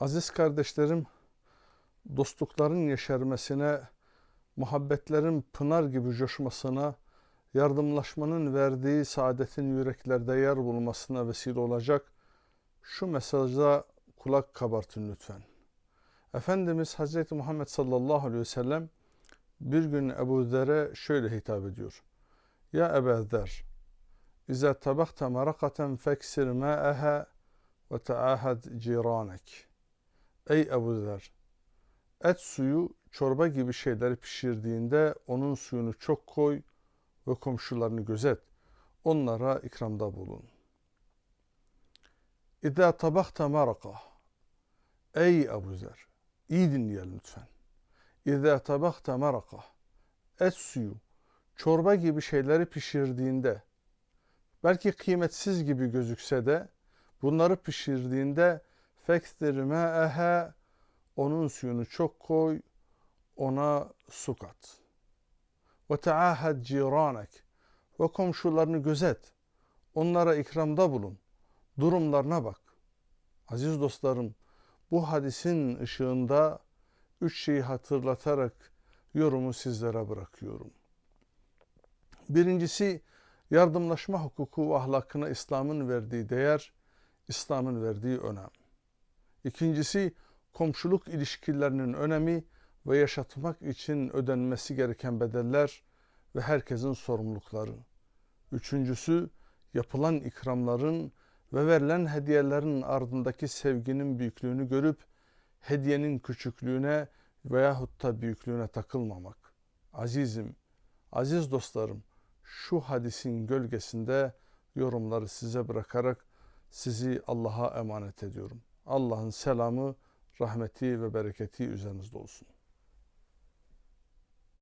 Aziz kardeşlerim, dostlukların yeşermesine, muhabbetlerin pınar gibi coşmasına, yardımlaşmanın verdiği saadetin yüreklerde yer bulmasına vesile olacak şu mesajda kulak kabartın lütfen. Efendimiz Hazreti Muhammed sallallahu aleyhi ve sellem bir gün Ebu Zer'e şöyle hitap ediyor. Ya Ebu Zer, İza tabakta marakaten feksir ma'aha ve taahad ciranek. Ey Ebu Zer, et suyu çorba gibi şeyleri pişirdiğinde onun suyunu çok koy ve komşularını gözet. Onlara ikramda bulun. İza tabakta maraka. Ey Ebu Zer, iyi dinleyelim lütfen. İza tabakta maraka. Et suyu, çorba gibi şeyleri pişirdiğinde, belki kıymetsiz gibi gözükse de, bunları pişirdiğinde fektir ma'aha onun suyunu çok koy, ona su kat. Ve taahad ciranek ve komşularını gözet. Onlara ikramda bulun. Durumlarına bak. Aziz dostlarım, bu hadisin ışığında üç şeyi hatırlatarak yorumu sizlere bırakıyorum. Birincisi, yardımlaşma hukuku ve ahlakına İslam'ın verdiği değer, İslam'ın verdiği önem. İkincisi, komşuluk ilişkilerinin önemi ve yaşatmak için ödenmesi gereken bedeller ve herkesin sorumlulukları. Üçüncüsü, yapılan ikramların ve verilen hediyelerin ardındaki sevginin büyüklüğünü görüp hediyenin küçüklüğüne veyahut da büyüklüğüne takılmamak. Azizim, aziz dostlarım, şu hadisin gölgesinde yorumları size bırakarak sizi Allah'a emanet ediyorum. Allah'ın selamı, rahmeti ve bereketi üzerinizde olsun.